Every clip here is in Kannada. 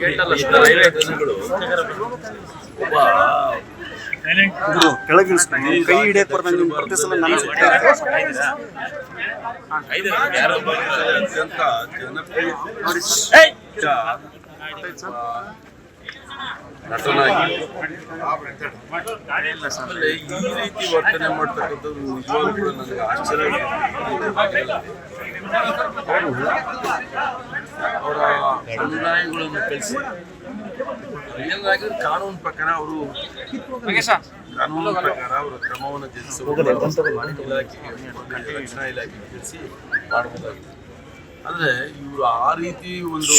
ರೈಲ್ವೆ ಜನಗಳು ಒಬ್ಬ ಗುರು ಕೆಳಗೆ ಇಳಿಸ್ಕೊಂಡು ಕೈ ಹಿಡಿಯಕ್ ಬರ್ದಂಗೆ ನಿಮ್ ಪ್ರತಿ ಸಲ ನನ್ನ ನಟನಾಗಿ ಈ ರೀತಿ ವರ್ತನೆ ಮಾಡ್ತಕ್ಕಂಥದ್ದು ನಿಜವಾಗ್ಲೂ ಕೂಡ ನನಗೆ ಆಶ್ಚರ್ಯ ಅನುಯಾಯಿಗಳನ್ನು ಕಳಿಸಿ. ಕಾನೂನು ಪ್ರಕಾರ ಅವರು ಕಾನೂನು ಪ್ರಕಾರ ಅವರು ಕ್ರಮವನ್ನು ಜರುಗಿಸಬಹುದು ಇಲಾಖೆ ರಕ್ಷಣಾ ಇಲಾಖೆಗೆ ತಿಳಿಸಿ ಮಾಡಬಹುದಾಗಿದೆ ಆದರೆ ಇವರು ಆ ರೀತಿ ಒಂದು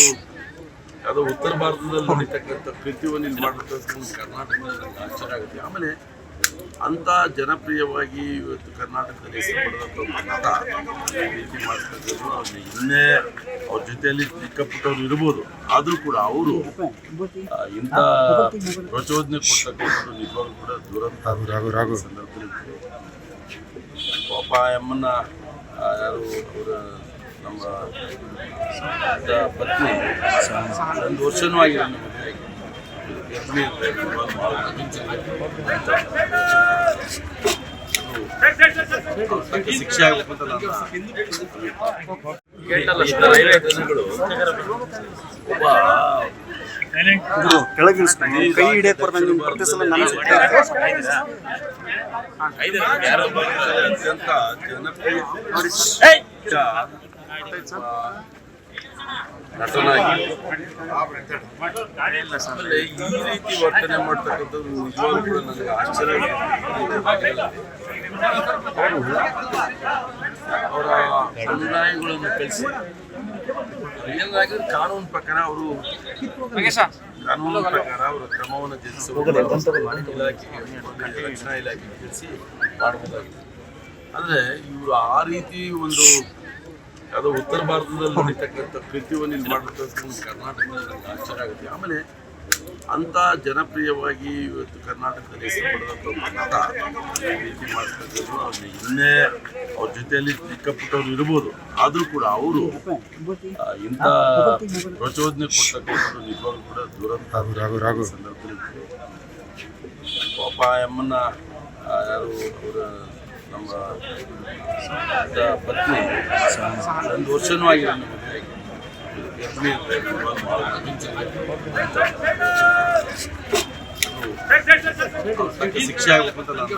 ಯಾವುದೋ ಉತ್ತರ ಭಾರತದಲ್ಲಿ ನಡೀತಕ್ಕಂಥ ಕೃತ್ಯವನ್ನು ಇಲ್ಲಿ ಮಾಡಿರ್ತಕ್ಕಂಥ ಕರ್ನಾಟಕದಲ್ಲಿ ಆಶ್ಚರ್ಯ ಆಗುತ್ತೆ ಆಮೇಲೆ ಅಂತ ಜನಪ್ರಿಯವಾಗಿ ಇವತ್ತು ಕರ್ನಾಟಕದಲ್ಲಿ ಹೆಸರು ಈ ರೀತಿ ಮಾಡ್ತಕ್ಕಂಥದ್ದು ಅವ್ರಿಗೆ ಇನ್ನೇ ಅವ್ರ ಜೊತೆಯಲ್ಲಿ ಚಿಕ್ಕಪುಟ್ಟವ್ರು ಇರ್ಬೋದು ಆದರೂ ಕೂಡ ಅವರು ಇಂಥ ಪ್ರಚೋದನೆ ಕೊಡ್ತಕ್ಕಂಥದ್ದು ನಿಜವಾಗ್ಲೂ ಕೂಡ ದುರಂತ ಸಂದರ್ಭದಲ್ಲಿ ಪಾಪ ಎಮ್ಮನ್ನ ಆ, ಯಾರು ಅವರ ನಮ್ಮ ಪತ್ನಿ ಒಂದು ವರ್ಷನೂ ಆಗಿದೆ ನಮ್ಮ. ಗರ್ಭಿಣಿ ಭಾಳ ಅಂತ. ಶಿಕ್ಷೆ ಆಗಬೇಕು ಕೈ ಹಿಡಿಯಕ್ ಬರ್ದಂಗೆ ಪ್ರತಿ ಸಲ ನನ್ನ ಅತ್ಯಂತ ಜನಪ್ರಿಯ ನಟನಾಗಿ ಈ ರೀತಿ ವರ್ತನೆ ಮಾಡ್ತಕ್ಕಂಥದ್ದು ನಿಜವಾಗ್ಲೂ ಕೂಡ ನನಗೆ ಆಶ್ಚರ್ಯ ಅವರು ಅವರ ಕಳಿಸಿ ರಿಯಲ್ ಆಗಿ ಕಾನೂನು ಪ್ರಕಾರ ಅವರು ಕಾನೂನು ಪ್ರಕಾರ ಅವರ ಕ್ರಮವನ್ನು ಜರುಗಿಸಬಹುದು ಇಲಾಖೆಗೆ ರಕ್ಷಣಾ ಇಲಾಖೆಗೆ ತಿಳಿಸಿ ಮಾಡಬಹುದಾಗಿದೆ ಅಂದರೆ ಇವರು ಆ ರೀತಿ ಒಂದು ಯಾವುದೋ ಉತ್ತರ ಭಾರತದಲ್ಲಿ ನಡೀತಕ್ಕಂಥ ಕೃತ್ಯವನ್ನು ಇಲ್ಲಿ ಮಾಡಿರ್ತಕ್ಕಂಥ ಕರ್ನಾಟಕದಲ್ಲಿ ಆಶ್ಚರ್ಯ ಆಗುತ್ತೆ. ಆಮೇಲೆ ಅಂಥ ಜನಪ್ರಿಯವಾಗಿ ಇವತ್ತು ಕರ್ನಾಟಕದಲ್ಲಿ ಹೆಸರು ಪಡೆದಂಥ ನಟ ರೀತಿ ಮಾಡ್ತಕ್ಕಂಥದ್ದು ಅವ್ರಿಗೆ ಇನ್ನೇ ಅವ್ರ ಜೊತೆಯಲ್ಲಿ ಚಿಕ್ಕಪುಟ್ಟವ್ರು ಇರ್ಬೋದು. ಆದರೂ ಕೂಡ ಅವರು ಇಂಥ ಪ್ರಚೋದನೆ ಕೊಡ್ತಕ್ಕಂಥದ್ದು ನಿಜವಾಗ್ಲೂ ಕೂಡ ದುರಂತ ಸಂದರ್ಭದಲ್ಲಿ. ಪಾಪ ಎಮ್ಮನ್ನ ಯಾರು ಅವರ ನಮ್ಮ ಇದ್ದ ಪತ್ನಿ ಒಂದು ವರ್ಷನೂ ಆಗಿದೆ ನಮ್ಮ ಮದುವೆಯಾಗಿ. ಗರ್ಭಿಣಿ ಇರ್ತಾರೆ, ಇವಾಗ ಭಾಳ ಅಂತ. ಅದು ತಕ್ಕ ಶಿಕ್ಷೆ ಆಗಬೇಕು ಅಂತ ನನ್ನ